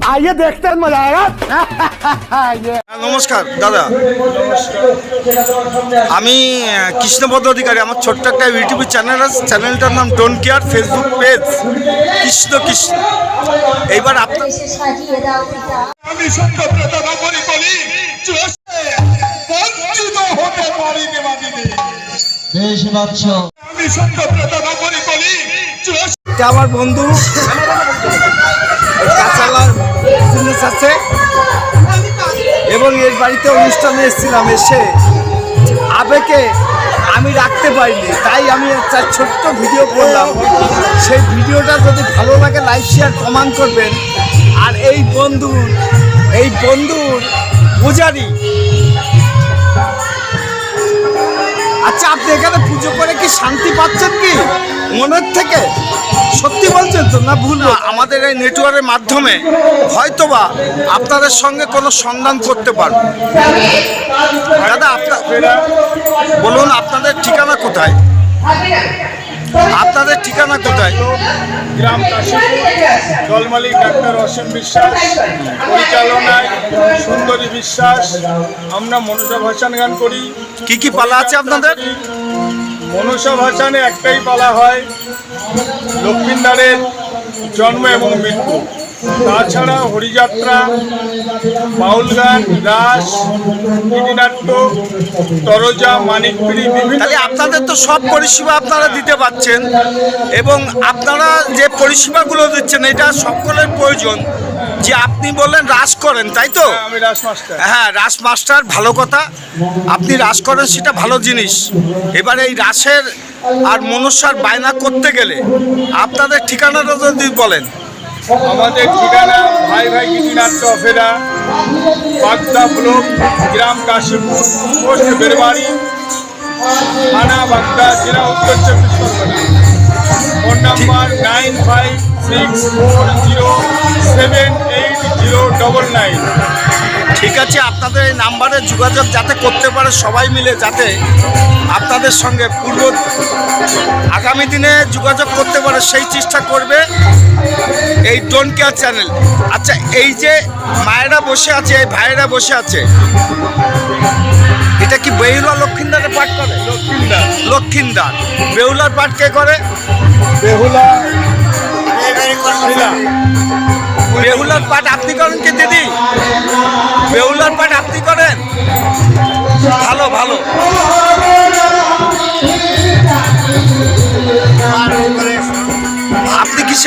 आइए देखते हैं मजा आएगा ये নমস্কার দাদা আমি আহ, কৃষ্ণপদ অধিকারী আমার ছোট্ট একটা ইউটিউব চ্যানেল আছে চ্যানেলটার নাম don't care Facebook page Krishna Krishna এইবার আপনার এসে সাজিয়ে দাও পিতা আমি সত্যব্রত নগরী বলি চষে বঞ্চিত হতে পারি দেবাদিদে বেশ বাচ্চ আমি সত্যব্রত নগরী বলি চষে এটা আমার বন্ধু বিজনেস আছে। এবং এর বাড়িতে অনুষ্ঠানে এসেছিলাম, এসে আবেগে আমি রাখতে পারিনি, তাই আমি একটা ছোট্ট ভিডিও করলাম। সেই ভিডিওটা যদি ভালো লাগে লাইক শেয়ার কমেন্ট করবেন। আর এই বন্ধুর এই বন্ধুর পূজারি আচ্ছা আপনি এখানে পুজো করে কি শান্তি পাচ্ছেন কি? মনের থেকে? সত্যি বলছেন তো, না ভুল না, আমাদের এই নেটওয়ার্কের মাধ্যমে হয়তোবা আপনাদের সঙ্গে কোনো সন্ধান করতে পারব। দাদা আপনার বলুন, আপনাদের ঠিকানা কোথায়? আপনাদের ঠিকানা কোথায়? গ্রাম জলমালিক ডাক্তার অসীম বিশ্বাস পরিচালনায় সুন্দরী বিশ্বাস। আমরা মনসা ভাসান গান করি। কি কি পালা আছে আপনাদের? মনসা ভাসানে একটাই পালা হয় লক্ষ্মীন্দারের জন্ম এবং মৃত্যু। তাছাড়া হরিযাত্রা বাউল গান রাস গিরিনাট্য তরজা মানিকপিড়ি বিভিন্ন তাহলে আপনাদের তো সব পরিষেবা আপনারা দিতে পাচ্ছেন এবং আপনারা যে পরিষেবাগুলো দিচ্ছেন এটা সকলের প্রয়োজন। যে আপনি বললেন রাস করেন তাই তো? আমি রাস মাস্টার। হ্যাঁ রাস মাস্টার ভালো কথা। আপনি রাস করেন সেটা ভালো জিনিস। এবার এই রাসের আর মনুষ্যার বায়না করতে গেলে আপনাদের ঠিকানাটা যদি বলেন। আমাদের ঠিকানা ভাই ভাই গিরিনাট্য অফেরা বাগদা ব্লক, গ্রাম কাশীপুর, পোস্ট বেরবাড়ি, থানা বাগদা, জেলা Uttar Chabbish Pargana. Phone number nine five six four zero seven eight zero double nine. ঠিক আছে, আপনাদের এই নাম্বারে যোগাযোগ যাতে করতে পারে সবাই মিলে, যাতে আপনাদের সঙ্গে পূর্ব আগামী দিনে যোগাযোগ করতে পারে সেই চেষ্টা করবে এই ডোন্ট কেয়ার চ্যানেল। আচ্ছা এই যে মায়েরা বসে আছে এই ভাইয়েরা বসে আছে এটা কি বেহুলা লক্ষিন্দারের পাঠ করে? লক্ষিন্দার। বেহুলার পাঠ কে করে? বেহুলা। বেহুলার পাঠ আপনি করেন কি দিদি?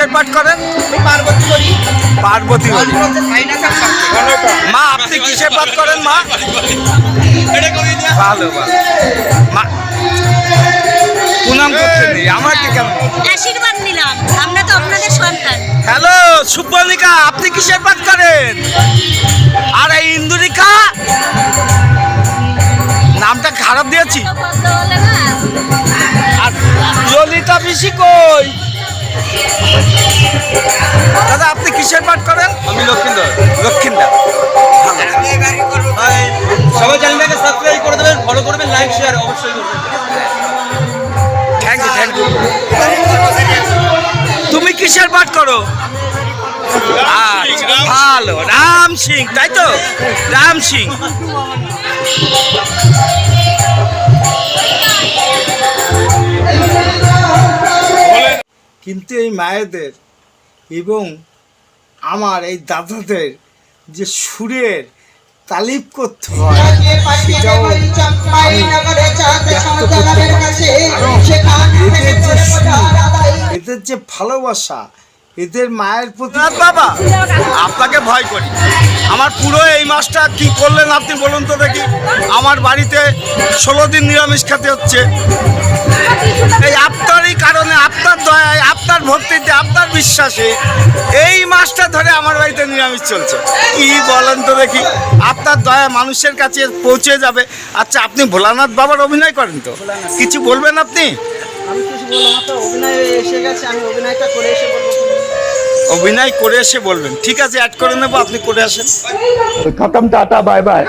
কিসের পাঠ করেন? পার্বতী করি পার্বতী করি। মা আপনি কিসের পাঠ করেন মা? ভালো ভালো। মা প্রণাম করতে নেই আমার আশীর্বাদ নিলাম আমরা তো আপনাদের সন্তান। হ্যালো আপনি কিসের পাঠ করেন? আর এই ইন্দুরিকা থ্যাংক ইউ থ্যাংক ইউ তুমি কিসের পাঠ করো? আচ্ছা, ভালো। রাম সিং তাই তো? রাম সিং। কিন্তু এই মায়েদের এবং আমার এই দাদাদের যে সুরের তালিফ করতে হয় এদের যে সুর, এদের যে ভালোবাসা এদের মায়ের প্রতি বাবা আপনাকে ভয় করি। আমার পুরো এই মাসটা কি করলেন আপনি বলুন তো দেখি। আমার বাড়িতে ষোলো দিন নিরামিষ খেতে হচ্ছে। এই কারণে আপনার দয়ায় আপনার ভক্তিতে আপনার বিশ্বাসে এই মাসটা ধরে আমার বাড়িতে নিরামিষ চলছে। কি বলেন তো দেখি আপনার দয়া মানুষের কাছে পৌঁছে যাবে। আচ্ছা আপনি ভোলানাথ বাবার অভিনয় করেন তো? কিছু বলবেন আপনি? অভিনয় করে এসে বলবেন। ঠিক আছে অ্যাড করে নেব আপনি করে আসেন। খতম টাটা বাই বাই।